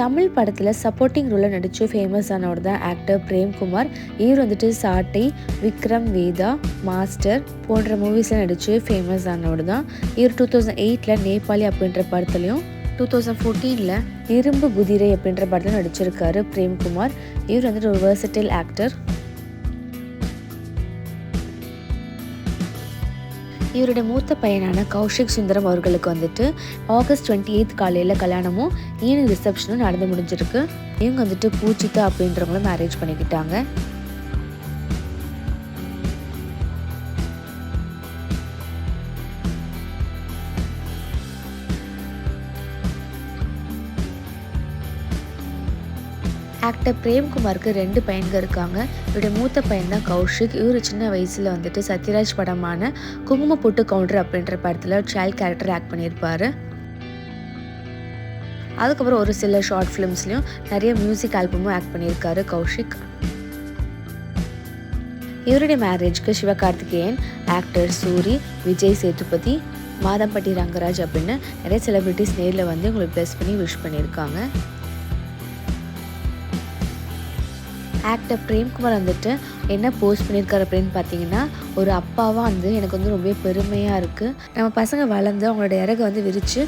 தமிழ் படத்தில் சப்போர்ட்டிங் ரோலில் நடித்து ஃபேமஸ் ஆனவர் தான் ஆக்டர் பிரேம்குமார். இவர் வந்துட்டு சாட்டை விக்ரம் வேதா மாஸ்டர் போன்ற மூவிஸில் நடித்து ஃபேமஸ் ஆனவர் தான். இவர் டூ தௌசண்ட் எயிட்டில் நேபாளி அப்படின்ற படத்துலையும் டூ தௌசண்ட் ஃபோர்டீனில் இரும்பு குதிரை அப்படின்ற படத்தில் நடிச்சிருக்காரு பிரேம்குமார். இவர் வந்துட்டு ஒரு வெர்சட்டில் ஆக்டர் இவருடைய மூத்த பையனான கௌஷிக் சுந்தரம் அவர்களுக்கு வந்துட்டு ஆகஸ்ட் டுவெண்ட்டி எயித் காலையில் கல்யாணமும் ஈவினிங் ரிசப்ஷனும் நடந்து முடிஞ்சிருக்கு. இவங்க வந்துட்டு பூச்சிதா அப்படின்றவங்களும் மேரேஜ் பண்ணிக்கிட்டாங்க. ஆக்டர் பிரேம்குமாருக்கு ரெண்டு பையன்கள் இருக்காங்க. இவருடைய மூத்த பையன் தான் கௌஷிக். இவர் சின்ன வயசில் வந்துட்டு சத்யராஜ் படமான குங்கும பொட்டு கவுண்டர் அப்படின்ற படத்தில் சைல்ட் கேரக்டர் ஆக்ட் பண்ணியிருப்பாரு. அதுக்கப்புறம் ஒரு சில ஷார்ட் ஃபிலிம்ஸ்லையும் நிறைய மியூசிக் ஆல்பமும் ஆக்ட் பண்ணியிருக்காரு கௌஷிக். இவருடைய மேரேஜ்க்கு சிவகார்த்திகேயன் ஆக்டர் சூரி விஜய் சேதுபதி மாதம்பட்டி ரங்கராஜ் அப்படின்னு நிறைய செலிபிரிட்டிஸ் நேரில் வந்து உங்களுக்கு ப்ளஸ் பண்ணி விஷ் பண்ணியிருக்காங்க. ஆக்டர் பிரேம்குமார் வந்துட்டு என்ன போஸ்ட் பண்ணியிருக்காரு அப்படின்னு பார்த்தீங்கன்னா ஒரு அப்பாவாக வந்து எனக்கு வந்து ரொம்ப பெருமையாக இருக்குது நம்ம பசங்க வளர்ந்து அவங்களோட இறகை வந்து விரித்து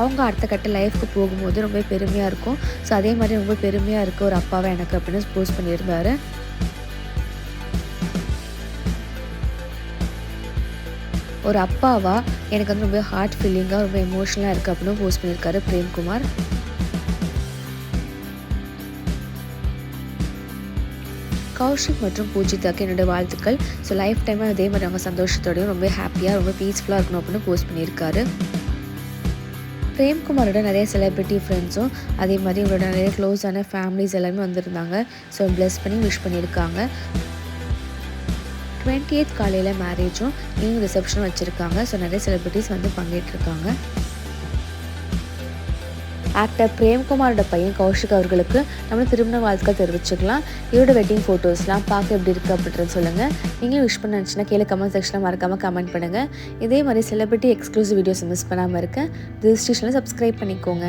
அவங்க அடுத்த கட்ட லைஃப்க்கு போகும்போது ரொம்ப பெருமையாக இருக்கும். ஸோ அதே மாதிரி ரொம்ப பெருமையாக இருக்குது ஒரு அப்பாவாக எனக்கு அப்படின்னு போஸ்ட் பண்ணியிருந்தாரு. ஒரு அப்பாவாக எனக்கு வந்து ரொம்ப ஹார்ட் ஃபீலிங்காக ரொம்ப எமோஷனலாக இருக்குது அப்படின்னு போஸ்ட் பண்ணியிருக்காரு பிரேம்குமார். கௌஷிக் மற்றும் பூஜிதாக்கு என்னோடய வாழ்த்துக்கள். ஸோ லைஃப் டைமாக அதே மாதிரி அவங்க சந்தோஷத்தோடையும் ரொம்ப ஹாப்பியாக ரொம்ப பீஸ்ஃபுல்லாக இருக்கணும் அப்படின்னு போஸ்ட் பண்ணியிருக்காரு. பிரேம்குமாரோட நிறைய செலிப்ரிட்டி ஃப்ரெண்ட்ஸும் அதே மாதிரி இவரோட நிறைய க்ளோஸான ஃபேமிலிஸ் எல்லாமே வந்திருந்தாங்க. ஸோ ப்ளஸ் பண்ணி விஷ் பண்ணியிருக்காங்க. டுவெண்ட்டி எய்த் காலையில் மேரேஜும் ஈவினிங் ரிசப்ஷனும் வச்சுருக்காங்க. ஸோ நிறைய செலிப்ரிட்டிஸ் வந்து பங்கேற்றிருக்காங்க. ஆக்டர் பிரேம்குமாரோட பையன் கௌஷிக் அவர்களுக்கு நம்ம திருமண வாழ்த்துக்கள் தெரிவிச்சுக்கலாம். இவரோட வெட்டிங் ஃபோட்டோஸ்லாம் பார்க்க எப்படி இருக்குது அப்படின்றது சொல்லுங்கள் நீங்களும் விஷ் பண்ண நினச்சினா கீழே கமெண்ட் செக்ஷனில் மறக்காமல் கமெண்ட் பண்ணுங்கள் இதே மாதிரி செலிபிரிட்டி எக்ஸ்க்ளூசிவ் வீடியோஸ் மிஸ் பண்ணாமல் இருக்க ரிஜிஸ்ட்ரேஷனில் சப்ஸ்கிரைப் பண்ணிக்கோங்க.